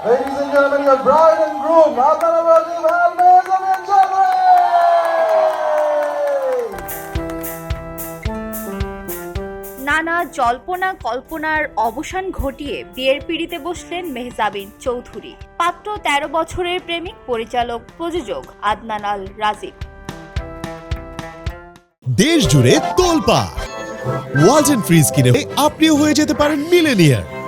Ladies and gentlemen, your bride and groom, Rajib আলমেজ আমিন চৌধুরী! নানা জল্পনা কল্পনার অবসান ঘটিয়ে বিয়ের পিড়িতে বসলেন মেহজাবিন চৌধুরী। পাত্র ১৩ বছরের প্রেমিক পরিচালক প্রযোজক আদনান আল রাজীব। দেশ জুড়ে তোলপা ওয়ালটন ফ্রিজ কিনে আপনিও হয়ে যেতে পারেন মিলেনিয়ার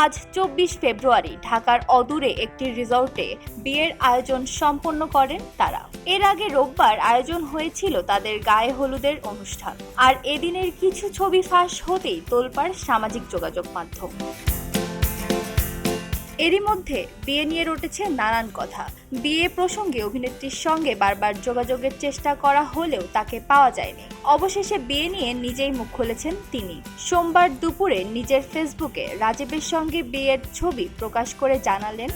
আজ চব্বিশ ফেব্রুয়ারি ঢাকার অদূরে একটি রিসর্টে বিয়ের আয়োজন সম্পন্ন করেন তারা। এর আগে রোববার আয়োজন হয়েছিল তাদের গায়ে হলুদের অনুষ্ঠান। আর এদিনের কিছু ছবি ফাঁস হতেই তোলপাড় সামাজিক যোগাযোগ মাধ্যম। এরই মধ্যে বিয়ে নিয়ে রটেছে নানান কথা। বিয়ে প্রসঙ্গে অভিনেত্রীর সঙ্গে বারবার যোগাযোগের চেষ্টা করা হলেও তাকে পাওয়া যায়নি। অবশেষে বিয়ে নিয়ে নিজেই মুখ খুলেছেন তিনি। সোমবার দুপুরে নিজের ফেসবুকে রাজীবের সঙ্গে বিয়ের ছবি প্রকাশ করে জানালেন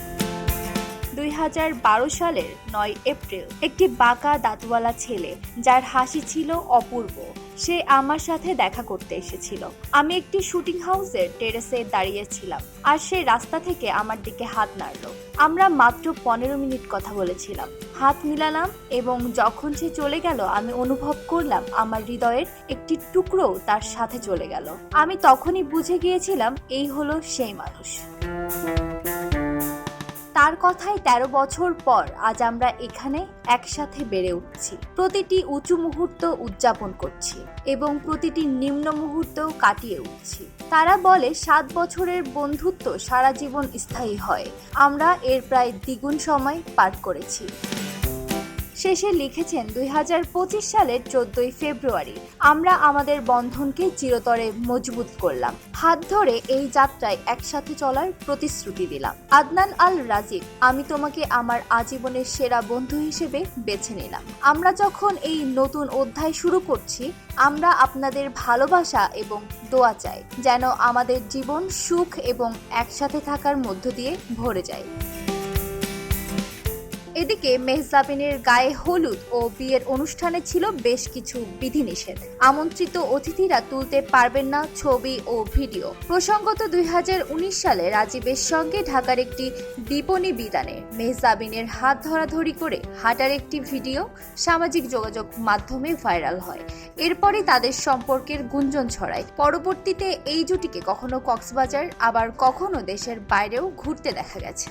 হাজার বারো সালের নয় এপ্রিল একটি বাঁকা দাঁতওয়ালা ছেলে যার হাসি ছিল অপূর্ব। সে আমার সাথে দেখা করতে এসেছিল। আমি একটি শুটিং হাউসের টেরেসে দাঁড়িয়েছিলাম আর সে রাস্তা থেকে আমার দিকে হাত নাড়লো। আমরা মাত্র পনেরো মিনিট কথা বলেছিলাম। হাত মিলালাম এবং যখন সে চলে গেল, আমি অনুভব করলাম আমার হৃদয়ের একটি টুকরো তার সাথে চলে গেল। আমি তখনই বুঝে গিয়েছিলাম, এই হলো সেই মানুষ। তার কথায় তেরো বছর পর আজ আমরা এখানে একসাথে বেড়ে উঠছি। প্রতিটি উঁচু মুহূর্ত উদযাপন করছি এবং প্রতিটি নিম্ন মুহূর্তও কাটিয়ে উঠছি। তারা বলে, সাত বছরের বন্ধুত্ব সারা জীবন স্থায়ী হয়। আমরা এর প্রায় দ্বিগুণ সময় পার করেছি। শেষে লিখেছেন দুই হাজার পঁচিশ সালের চোদ্দই ফেব্রুয়ারি। আমরা আমাদের বন্ধনকে চিরতরে মজবুত করলাম। হাত ধরে এই যাত্রায় একসাথে চলার প্রতিশ্রুতি দিলাম। আদনান আল রাজীব, আমি তোমাকে আমার আজীবনের সেরা বন্ধু হিসেবে বেছে নিলাম। আমরা যখন এই নতুন অধ্যায় শুরু করছি, আমরা আপনাদের ভালোবাসা এবং দোয়া চাই, যেন আমাদের জীবন সুখ এবং একসাথে থাকার মধ্য দিয়ে ভরে যায়। এদিকে মেহজাবিনের গায়ে হলুদ ও বিয়ের অনুষ্ঠানে ছিল বেশ কিছু বিধিনিষেধ। আমন্ত্রিত অতিথিরা তুলতে পারবেন না ছবি ও ভিডিও। প্রসঙ্গত দুই হাজার উনিশ সালে রাজীবের সঙ্গে ঢাকার একটি বিপণী বিতানে মেহজাবিনের হাত ধরাধরি করে হাঁটার একটি ভিডিও সামাজিক যোগাযোগ মাধ্যমে ভাইরাল হয়। এরপরে তাদের সম্পর্কের গুঞ্জন ছড়ায়। পরবর্তীতে এই জুটিকে কখনো কক্সবাজার, আবার কখনো দেশের বাইরেও ঘুরতে দেখা গেছে।